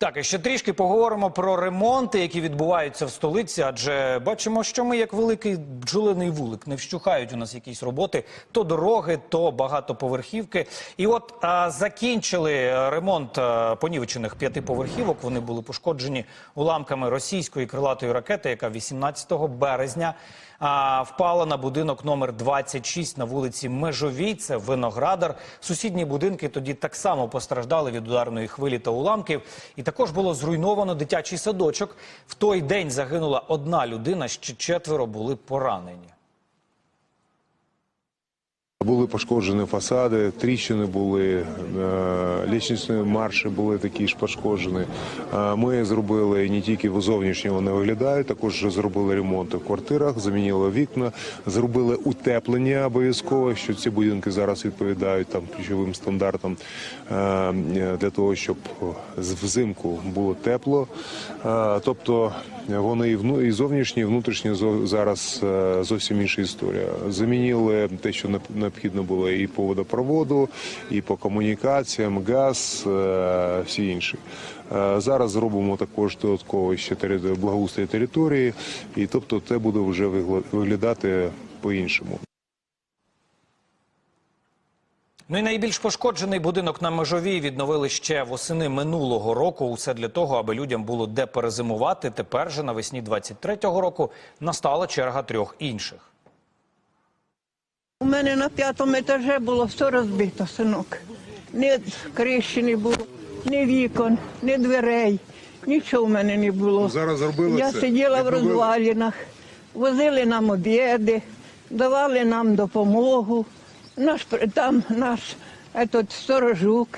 Так, і ще трішки поговоримо про ремонти, які відбуваються в столиці. Адже бачимо, що ми як великий бджолиний вулик не вщухають у нас якісь роботи, то дороги, то багатоповерхівки. І от а, закінчили е, ремонт а, понівечених п'ятиповерхівок. Вони були пошкоджені уламками російської крилатої ракети, яка 18 березня а, впала на будинок номер 26 на вулиці Межовій. Це Виноградар. Сусідні будинки тоді так само постраждали від ударної хвилі та уламків. І також було зруйновано дитячий садочок. В той день загинула одна людина, ще четверо були поранені. Були пошкоджені фасади, тріщини були, е, лічничні марші були такі ж пошкоджені. Е, Ми зробили не тільки зовнішньо вони виглядають, також зробили ремонт в квартирах, замінили вікна, зробили утеплення обов'язково, що ці будинки зараз відповідають там ключовим стандартам е, для того, щоб взимку було тепло. Тобто вони і зовнішні, і внутрішні зараз зовсім інша історія. Замінили те, що неп- необхідно було і по водопроводу, і по комунікаціям, газ, е, всі інші. Е, Зараз зробимо також додатково ще благоустрій території, і тобто це буде вже виглядати по-іншому. Ну і найбільш пошкоджений будинок на межовій відновили ще восени минулого року. Усе для того, аби людям було де перезимувати. Тепер же навесні 23-го року настала черга трьох інших. У мене на п'ятому етажі було все розбито, синок. Ні криші не було, ні вікон, ні дверей. Нічого в мене не було. Зараз зробили Я це? сиділа в розвалінах, возили нам обіди, давали нам допомогу. Наш пр- там наш етот, сторожук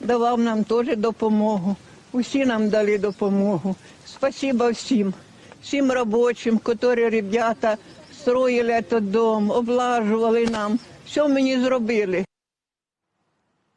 давав нам теж допомогу. Усі нам дали допомогу. Спасибо всім, всім робочим, які ребята строїли цей дом, облажували нам. Що мені зробили.